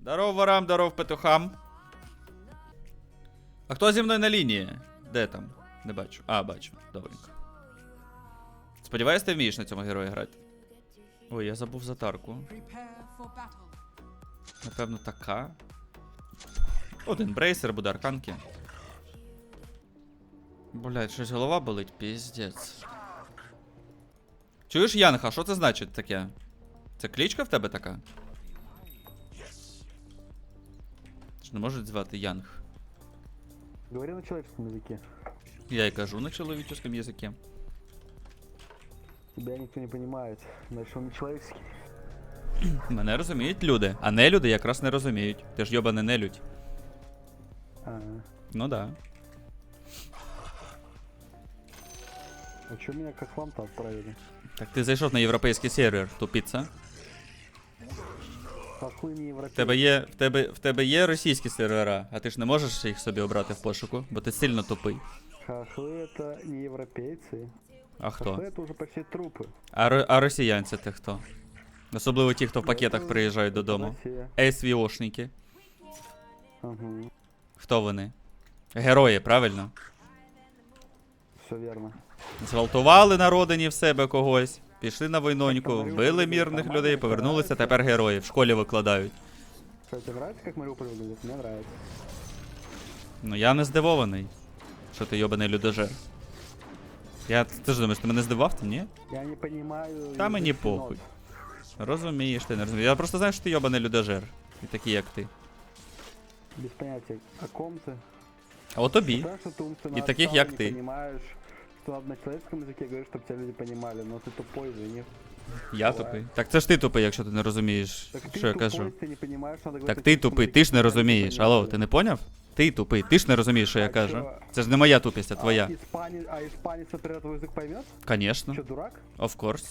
Здоров ворам, здоров петухам. А хто зі мною на лінії? Де там? Не бачу. А, бачу. Добренько. Сподіваюсь, ти вмієш на цьому герої грати. Ой, я забув for battle. Напевно, така. Один брейсер буде арканки. Блять, щось голова болить, піздець. Чуєш, Янга, що це значить таке? Це клічка в тебе така? Ж не можуть звати Янг. Говори на человеческом языке. Я і кажу на чоловіческому язикі. Тебя никто не понимает. Значит, он не человеческий. Мене розуміють люди, а не люди якраз не розуміють. Ти ж йоба не нелюдь. А, Ну да. а чё меня как вам-то отправили? Так ти зайшов на європейський сервер, тупіца. А хуй не В европейский. тебе є, в тебе, в тебе є російські сервера, а ти ж не можеш їх собі обрати в пошуку, бо ти сильно тупий. Хохлы это не европейцы. А хто? Хохлы это уже почти трупы. А, ро- а росіянці ти хто? Особливо ті, хто в пакетах приїжджають додому. Россия. СВОшники. Ага, Хто вони? Герої, правильно? все верно. Зґвалтували на родині в себе когось, пішли на войноньку, вбили мирних людей, повернулися, тепер герої. В школі викладають. Что, тебе нравится, как Мариуполь выглядит? Мне нравится. Ну я не здивований, що ти йобаний людожер. Я. Ти ж думаєш, ти мене здивав, ти ні? Я не понимаю... Та язык мені кино. похуй. Розумієш, ти не розумієш. Я просто знаю, що ти йобаний людожер. І такий, як ти. Без понятия, о ком ты? А от тобі. Знаешь, что ты умственно И таких, отсталый, как не ты. понимаешь, что надо на человеческом языке говоришь, чтобы тебя люди понимали, но ты тупой, извини. Я тупий. Так це ж ти тупий, якщо ти не розумієш, Так ты що я тупой, кажу. ты не понимаешь, надо говорить Так на ти человеческом тупий, языке, ти ж не чтобы люди розумієш. Алло, понимали. ти не поняв? Ти тупий, ти ж не розумієш, що я А кажу. чё? Це ж не моя тупість, а твоя. А испанец, а испанец, например, твой язык поймет? Конечно. Что, дурак? Of course.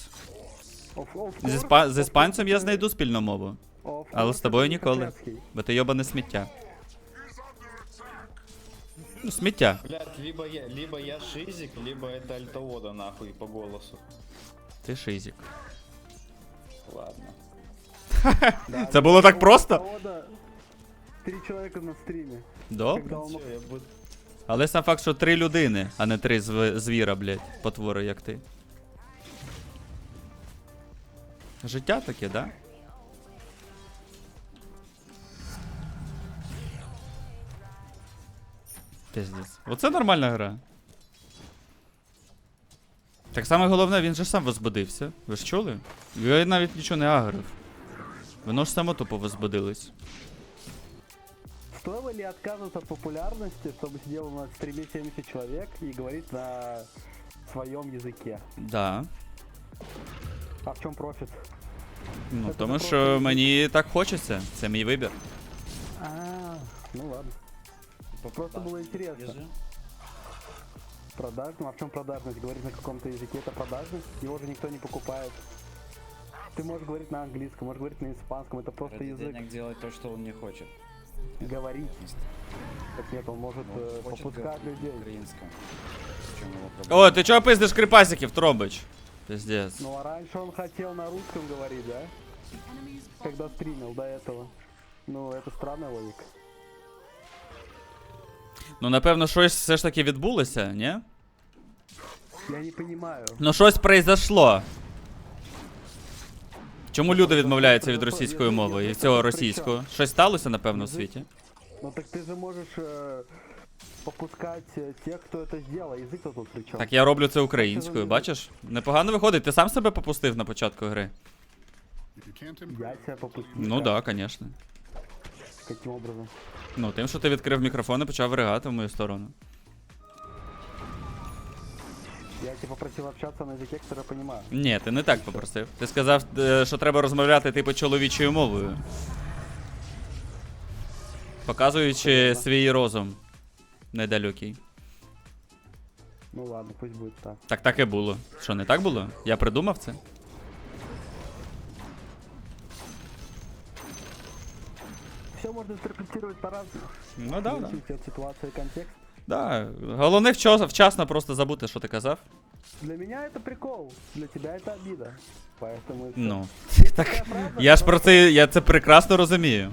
Of, of З, course, іспа... з of іспанцем я course, знайду спільну мову, of але course, з тобою это ніколи. Котлярский. бо ти йобане сміття. Ну, сміття. Блять, либо я, либо я шизик, либо это альтовода нахуй по голосу. Ти шизик. Ладно. Да, Це було так просто? Три человека на стриме. Добре. Он... Всё, я буду... Але сам факт, що три людини, а не три зв... звіра, блядь, потвори, як ти. Життя таке, да? Пиздец. Оце нормальна гра. Так саме головне, він же сам возбудився. Ви ж чули? Я навіть нічого не агрив. Воно ж само тупо возбудилось. Стоило ли отказываться от популярности, чтобы сидел на стриме 70 человек и говорить на своем языке? Да. А в чем профит? Ну, Це тому просто що язик. мені так хочеться. Це мій вибір. А, ну ладно. Просто было интересно. Держи. Продажным? А в чем продажность? Говорить на каком-то языке это продажность? Его же никто не покупает. Ты можешь говорить на английском, можешь говорить на испанском, это просто Ради язык. денег делать то, что он не хочет. Говорить. Так нет, он может Он э, хочет попускать людей. украинском. В? О, ти чого пиздиш крипасиків, Тромбич? Пиздец. Ну а раньше он хотел на русском говорить, да? Когда стримил до этого. Ну, это странная логика. Ну, напевно, щось все ж таки відбулося, ні? Я не понимаю. Ну, щось произошло. Чому люди відмовляються від російської мови і цього російського? Щось сталося, напевно, в світі. Ну так ты же можешь э, попускать э, тех, кто это сделал. А Язык-то тут при чем? Так я роблю це українською, бачиш? Непогано виходить. Ти сам себе попустив на початку гри? Я тебя попустил. Ну да, звісно. Каким образом? Ну, тим, що ти відкрив мікрофон і почав ригати в мою сторону. Я тебя попросил общаться на языке, который я понимаю. Ні, ти не так попросив. Ти сказав, е, що треба розмовляти типу чоловічою мовою. Показуючи свій розум. Недалюкий. Ну ладно, пусть будет так. Так так і було. Що, не так було? Я придумав це? Все можно интерпретировать по-разному. Ну да, да. Зависит от ситуации и контекста. Да. Головне вчасно, вчасно просто забути, що ти казав. Для меня это прикол, для тебя это обида. Поэтому и всё. Ну. Есть Так, такая фраза, я ж про которая- це. Я це прекрасно розумію.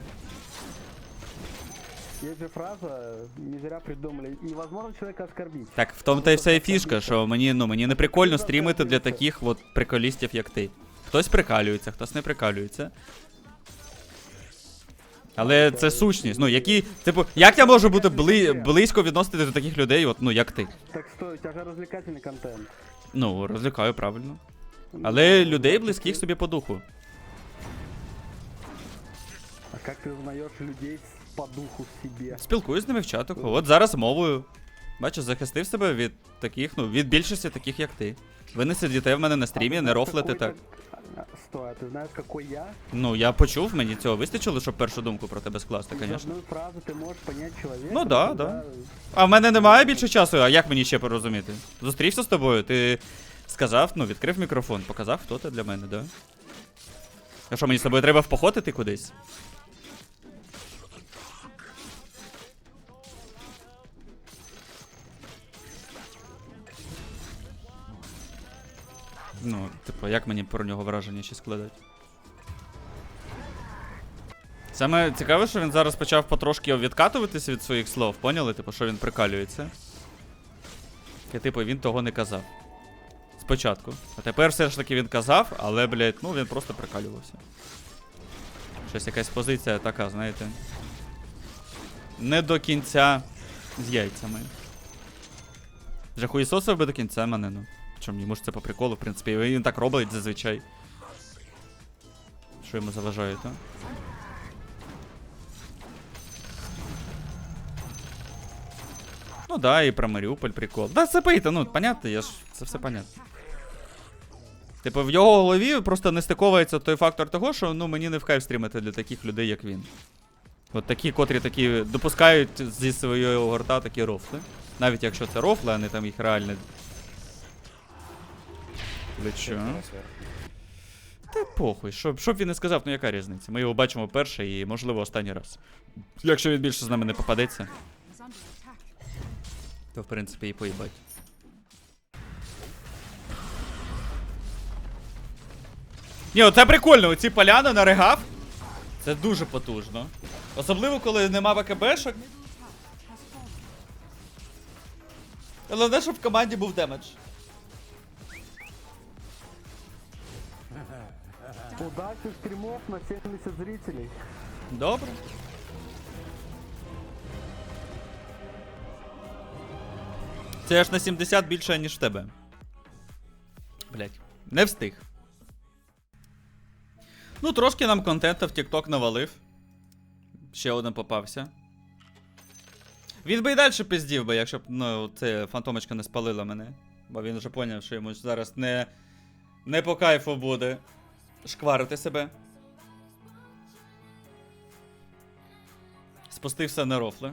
Есть же фраза, не зря придумали, невозможно человека оскорбить. Так, в тому та й вся і фішка, що мені, ну, мені не прикольно стрімити для таких от приколістів, як ти. Хтось прикалюється, хтось не прикалюється. Але це сущність. Ну, які. Типу, як я можу бути бли, близько відносити до таких людей, от, ну, як ти? Так стой, у тебя же развлекательный контент. Ну, розлікаю правильно. Але людей близьких собі по духу. А как ты узнаешь людей с- по духу в себе? Спілкуюсь з ними в чатах. От зараз мовою. Бачиш, захистив себе від таких, ну, від більшості таких, як ти. Ви не сидите в мене на А стрімі, ты не знаешь, рофлите какой так. ты- А, Стой, а ты знаешь, какой я? Ну, я почув, мені цього вистачило, щоб першу думку про тебе скласти, Из звісно. одной фразы ты можешь понять человека. Ну да, тогда- да. А в мене немає більше часу, а як мені ще порозуміти? Зустрівся з тобою, ти сказав, ну, відкрив мікрофон, показав, хто ти для мене, да? А що, мені з тобою треба в поход іти кудись? Ну, типу, як мені про нього враження ще складати? Саме цікаве, що він зараз почав потрошки відкатуватися від своїх слов, поняли? Типу, що він прикалюється. І типу він того не казав. Спочатку. А тепер все ж таки він казав, але, блядь, ну він просто прикалювався. Щось якась позиція така, знаєте. Не до кінця з яйцями. Вже хуїсосив би до кінця мене, ну. Чому йому ж це по приколу, в принципі, і він так робить зазвичай. Що йому заважає, то? Ну да, і про Маріуполь прикол. Да, це пийте, ну, понятно, я ж. Це все понятно. Типу, в його голові просто не стиковується той фактор того, що ну мені не в кайф стрімити для таких людей, як він. От такі, котрі такі допускають зі свого горта такі рофли. Навіть якщо це рофли, а не там їх реальне. Ви чо? Та похуй, щоб, щоб він не сказав, ну яка різниця? Ми його бачимо перше і, можливо, останній раз. Якщо він більше з нами не попадеться, то в принципі і поїбать. Ні, оце прикольно, оці поляни на регав. Це дуже потужно. Особливо, коли нема ВКБшок. Головне, щоб в команді був демедж. Удачи стримов на 70 зрителей. Добре. Це аж на 70 більше, ніж в тебе. Блять, не встиг. Ну, трошки нам контента в TikTok навалив. Ще один попався. Він би і далі пиздів би, якщо б ну, це фантомочка не спалила мене. Бо він вже поняв, що йому зараз не, не по кайфу буде шкварити себе. Спустився на рофли.